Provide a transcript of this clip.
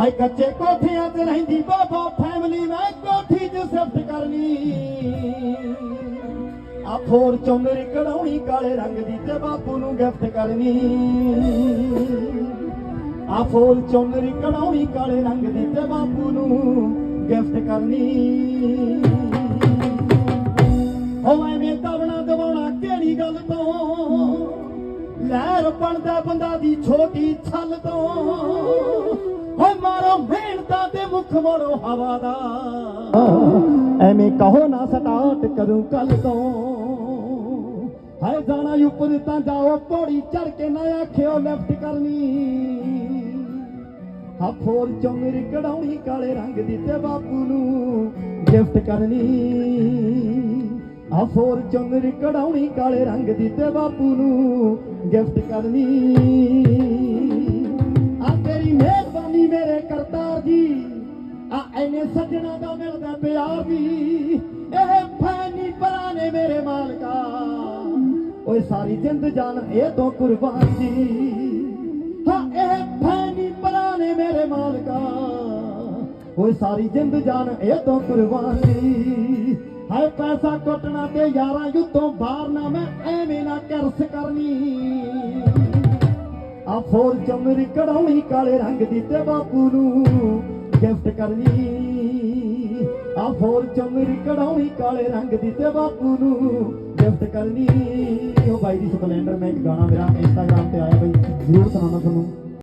ਹਾਏ ਕੱਚੇ ਕੋਠਿਆਂ ਤੇ ਰਹਿੰਦੀ ਬਾਬਾ ਫੈਮਿਲੀ ਮੈਂ ਕੋਠੀ 'ਚ ਸ਼ਿਫਟ ਕਰਨੀ। ਆ ਫੋਰ ਚੁੰਨਰੀ ਕਢਾਉਣੀ ਕਾਲੇ ਰੰਗ ਦੀ ਤੇ ਬਾਪੂ ਨੂੰ ਗਿਫਟ ਕਰਨੀ। ਆ ਫੋਰ ਚੁੰਨਰੀ ਕਢਾਉਣੀ ਕਾਲੇ ਰੰਗ ਦੀ ਤੇ ਬਾਪੂ ਨੂੰ ਗਿਫਟ ਕਰਨੀ। ਹੋ ਐਵੇਂ ਦਵਣਾ ਦਵਾਉਣਾ ਕਿਹੜੀ ਗੱਲ ਤੋਂ? ਲਹਿਰ ਬਣਦਾ ਬੰਦਾ ਦੀ ਛੋਟੀ ਛੱਲ ਤੋਂ। ਹੋ ਮਿਹਨਤਾਂ ਤੇ ਮੁੱਖ ਮੋੜੋ ਹਵਾ ਦਾ। ਐਵੇਂ ਕਹੋ ਨਾ ਸਟਾਰਟ ਕਰੂੰ ਕੱਲ ਤੋਂ। ਹਾਏ ਜਾਣਾ ਉੱਪਰ ਤਾਂ ਜਾਓ, ਪੌੜੀ ਚੜ ਕੇ ਨਾ ਆਖਿਓ ਲੈਫਟ ਕਰਨੀ। ਹਾ ਫੋਰ ਚੁੰਗਰੀ ਕਢਾਉਣੀ ਕਾਲੇ ਰੰਗ ਦੀ ਤੇ ਬਾਪੂ ਨੂੰ ਗਿਫਟ ਕਰਨੀ। ਆ ਫੋਰ ਚੁੰਗਰੀ ਕਢਾਉਣੀ ਕਾਲੇ ਰੰਗ ਦੀ ਤੇ ਬਾਪੂ ਨੂੰ ਗਿਫਟ ਕਰਨੀ। ਆ ਸੱਜਣਾ ਦਾ ਮਿਲਦਾ ਪਿਆਰ ਵੀ। ਇਹ ਫੈਨੀ ਪਰਾਨੇ ਮੇਰੇ ਮਾਲਕਾ। ਓਏ ਸਾਰੀ ਜਿੰਦ ਜਾਨ ਇਹ ਤੋਂ ਕੁਰਬਾਨੀ ਹਾਂ, ਇਹ ਫੈਨੀ ਪਰਾਨੇ ਮੇਰੇ ਮਾਲਕਾ। ਓਏ ਸਾਰੀ ਜਿੰਦ ਜਾਨ ਇਹ ਤੋਂ ਕੁਰਬਾਨੀ ਜੀ। ਪੈਸਾ ਕੁੱਟਣਾ ਤੇ ਯਾਰਾਂ ਯੁੱਧੋਂ ਬਾਹਰ ਨਾ ਮੈਂ ਐਵੇਂ ਨਾ ਕਰਸ ਕਰਨੀ। ਆ ਫੋਰ ਚਮਰੀ ਕਢਾਉਣੀ ਕਾਲੇ ਰੰਗ ਦੀ ਤੇ ਬਾਪੂ ਨੂੰ ਗਿਫਟ ਕਰਨੀ। ਆ ਫੋਰ ਕਢਾਉਣੀ ਕਾਲੇ ਰੰਗ ਦੀ ਤੇ ਬਾਪੂ ਨੂੰ ਗਿਫਟ ਕਰਨੀ। ਉਹ ਬਾਈ ਦੀ ਸਪਲੈਂਡਰ ਮੈਂ ਇੱਕ ਗਾਣਾ ਮੇਰਾ ਇੰਸਟਾਗ੍ਰਾਮ ਤੇ ਆਇਆ ਬਈ, ਜ਼ਰੂਰ ਸੁਣਾਉਣਾ ਤੁਹਾਨੂੰ।